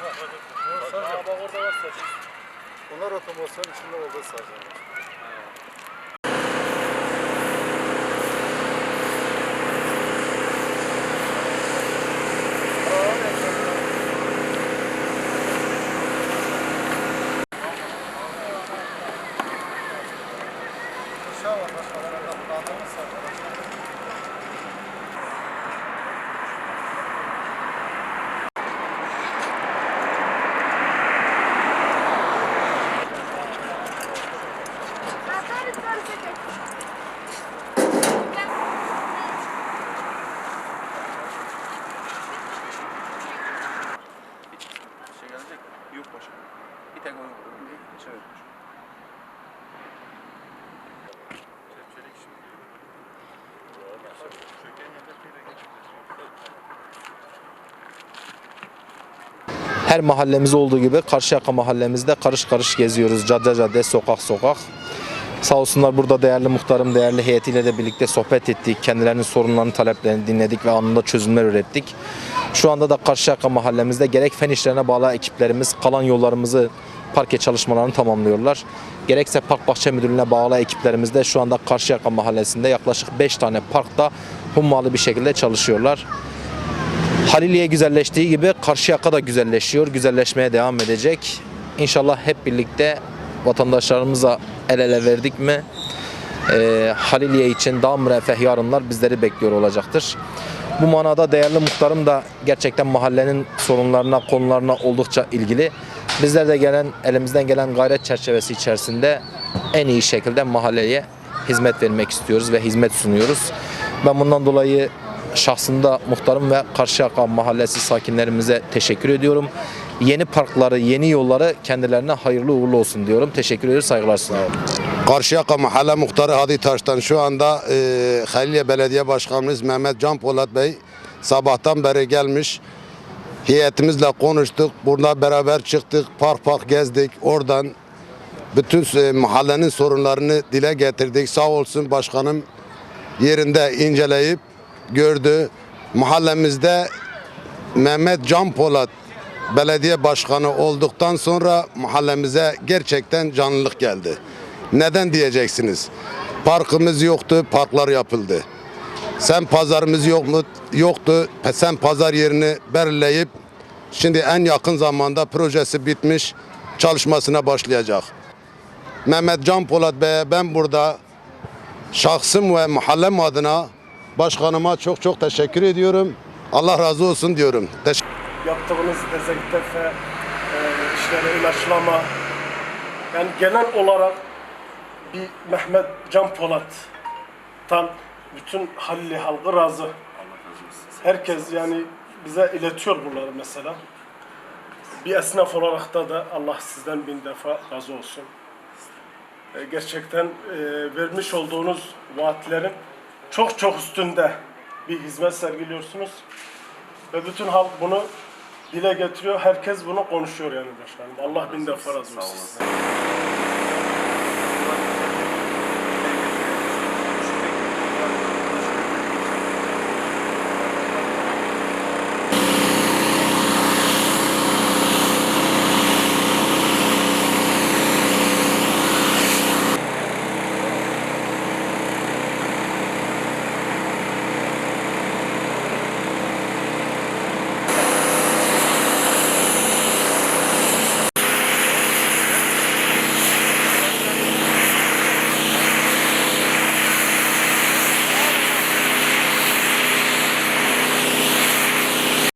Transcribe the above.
Sarı. Bak orada var sarı. Onlar otomasyon içinde orada sarı. Sağ ol, başkanım. Yok başım. Bir tek oyun kurum değil. Çevir başım. Çelik şimdi. Her mahallemiz olduğu gibi Karşıyaka mahallemizde karış karış geziyoruz. Cadde cadde, sokak sokak. Sağ olsunlar burada değerli muhtarım, değerli heyetiyle de birlikte sohbet ettik. Kendilerinin sorunlarını, taleplerini dinledik ve anında çözümler ürettik. Şu anda da Karşıyaka mahallemizde gerek fen işlerine bağlı ekiplerimiz kalan yollarımızı parke çalışmalarını tamamlıyorlar. Gerekse Park Bahçe Müdürlüğü'ne bağlı ekiplerimiz de şu anda Karşıyaka mahallesinde yaklaşık 5 tane parkta hummalı bir şekilde çalışıyorlar. Haliliye güzelleştiği gibi Karşıyaka da güzelleşiyor, güzelleşmeye devam edecek. İnşallah hep birlikte vatandaşlarımıza el ele verdik mi eee Haliliye için daha müreffeh yarınlar bizleri bekliyor olacaktır. Bu manada değerli muhtarım da gerçekten mahallenin sorunlarına, konularına oldukça ilgili. Bizler de gelen elimizden gelen gayret çerçevesi içerisinde en iyi şekilde mahalleye hizmet vermek istiyoruz ve hizmet sunuyoruz. Ben bundan dolayı şahsında muhtarım ve Karşıyaka mahallesi sakinlerimize teşekkür ediyorum. Yeni parkları, yeni yolları kendilerine hayırlı uğurlu olsun diyorum. Teşekkür ediyoruz, saygılar sunuyorum. Karşıyaka Mahalle Muhtarı Hadi Taş'tan şu anda e, Haliliye Belediye Başkanımız Mehmet Can Polat Bey sabahtan beri gelmiş. Heyetimizle konuştuk. Burada beraber çıktık. Park park gezdik. Oradan bütün e, mahallenin sorunlarını dile getirdik. Sağ olsun başkanım yerinde inceleyip gördü. Mahallemizde Mehmet Can Polat belediye başkanı olduktan sonra mahallemize gerçekten canlılık geldi. Neden diyeceksiniz? Parkımız yoktu, parklar yapıldı. Sen pazarımız yok mu? Yoktu. Sen pazar yerini belirleyip şimdi en yakın zamanda projesi bitmiş, çalışmasına başlayacak. Mehmet Can Polat Bey'e ben burada şahsım ve mahallem adına başkanıma çok çok teşekkür ediyorum. Allah razı olsun diyorum. Teşekkür yaptığınız dezenfekte, e, işlere ilaçlama, yani genel olarak bir Mehmet Can Polat'tan bütün Halili halkı razı. Herkes yani bize iletiyor bunları mesela. Bir esnaf olarak da da Allah sizden bin defa razı olsun. E, Gerçekten e, vermiş olduğunuz vaatlerin çok çok üstünde bir hizmet sergiliyorsunuz. Ve bütün halk bunu dile getiriyor. Herkes bunu konuşuyor yani başkanım. Allah bin defa razı olsun.